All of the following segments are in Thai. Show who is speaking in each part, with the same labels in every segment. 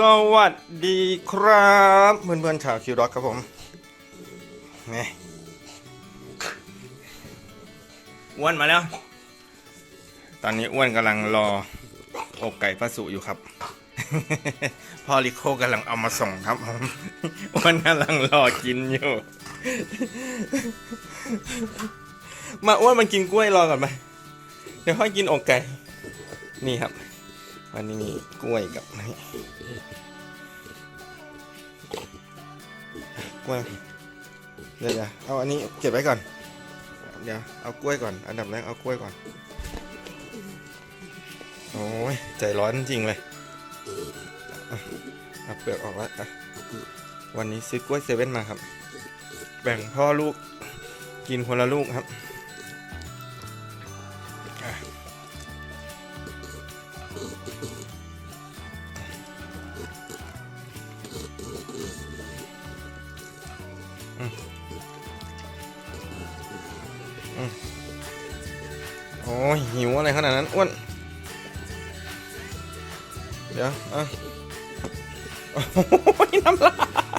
Speaker 1: สวัสดีครับเพื่อนๆชาวคิวร็อกครับผมนี่อ้วนมาแล้ว ตอนนี้อ้วนกำลังรออกไก่พระสุอยู่ครับ พ่อลิโคกำลังเอามาส่งครับผมอ้วนกำลังรอกินอยู่ มาอ้วนมันกินกล้วยรอก่อนไหมเดี๋ยวค่อยกินอกไก่ นี่ครับ วันนี้มีกล้วยกับกล้วยเดี๋ยวเอาอันนี้เก็บไว้ก่อน เดี๋ยวเอากล้วยก่อน อันดับแรกเอากล้วยก่อน โอ้ยใจร้อนจริงเลยเอาเปลือกออกแล้วอะวันนี้ซื้อกล้วยเซเว่นมาครับ แบ่งพ่อลูกกินคนละลูกครับ โอ้หิวอะไรขนาดนั้นอ้วน เดี๋ยวอะโอ้ยน้ำลา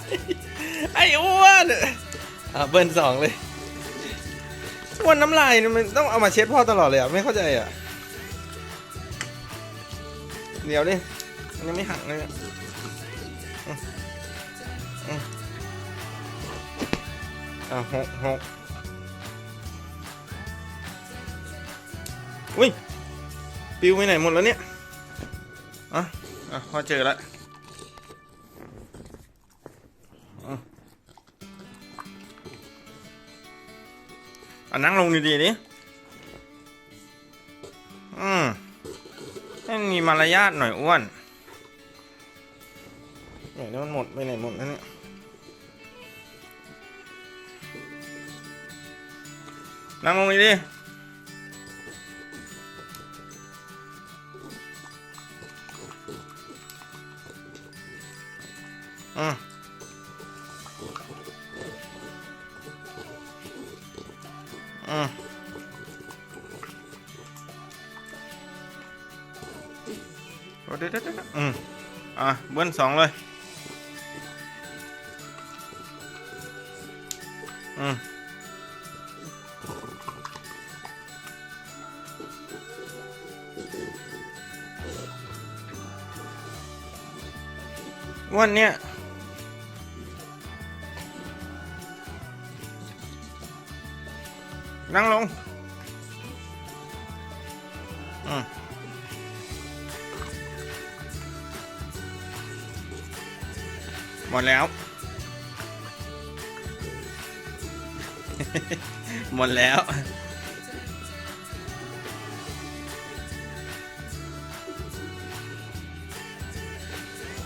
Speaker 1: ยไอ้อ้วนอะเบิ้ลสองเลยอ้วนน้ำลายเนี่ยมันต้องเอามาเช็ดพ่อตลอดเลยอะ ไม่เข้าใจอะ เดี๋ยวดิมันยังไม่หักเลยอะ อะหกหกอุ้ยปิวไปไหนหมดแล้วเนี่ยอะอะพอเจอแล้วอะอะนั่งลงดีๆดิอืมให้มีมารยาทหน่อยอ้วนไหนนี่มันหมดไปไหนหมดแล้วเนี่ย นั่งลงดีๆอืมอืมโอ้เดี๋ยวเดี๋ยวเดี๋ยวอืมอะเบิ้ลสองเลย อืม วันเนี้ยนั่งลงอืมหมดแล้ว หมดแล้ว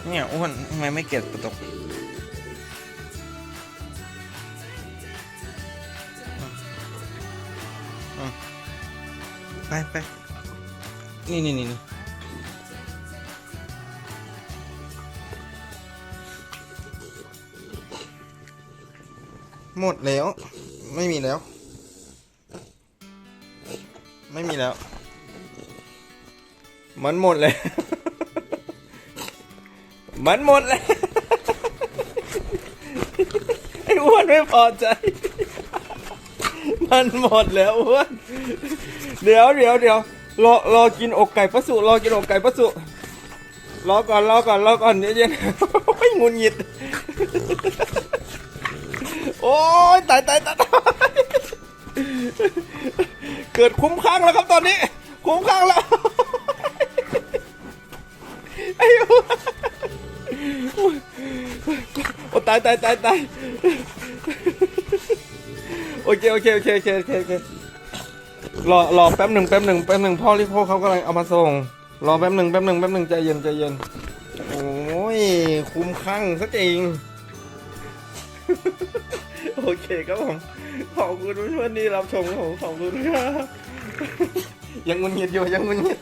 Speaker 1: เนี่ยอ้วนทำไมไม่เก็บกระตกไปไปนี่นี่นี่นี่หมดแล้ว ไม่มีแล้ว ไม่มีแล้ว มันหมดเลย มันหมดเลยไอ้อ้วนไม่พอใจ มันหมดแล้วอ้วน เดี๋ยวเดี๋ยวเดี๋ยวรอรอกินอกไก่ปะสุรอกินอกไก่ปะสุรอก่อนรอก่อนรอก่อนเดี๋ยวเย็นโอ้ยงุนหงิด โอ้ยตายตายตายเกิดคุ้มข้างแล้วครับตอนนี้ คุ้มข้างแล้วายตายตายตายโอเคโอเคโอเคโอเคโอเคโอเครอรอแป๊บหนึ่งแป๊บหนึ่งแป๊บหนึ่งพ่อรีโพเขากำลังเอามาส่ง รอแป๊บหนึ่งแป๊บหนึ่งแป๊บหนึ่งใจเย็นใจเย็นโอ้ยคุ้มข้างซะจริงโอเคครับผมขอบคุณเพื่อนๆที่รับชมครับผมขอบคุณครับยังงุนงิดอยู่ยังงุนงิด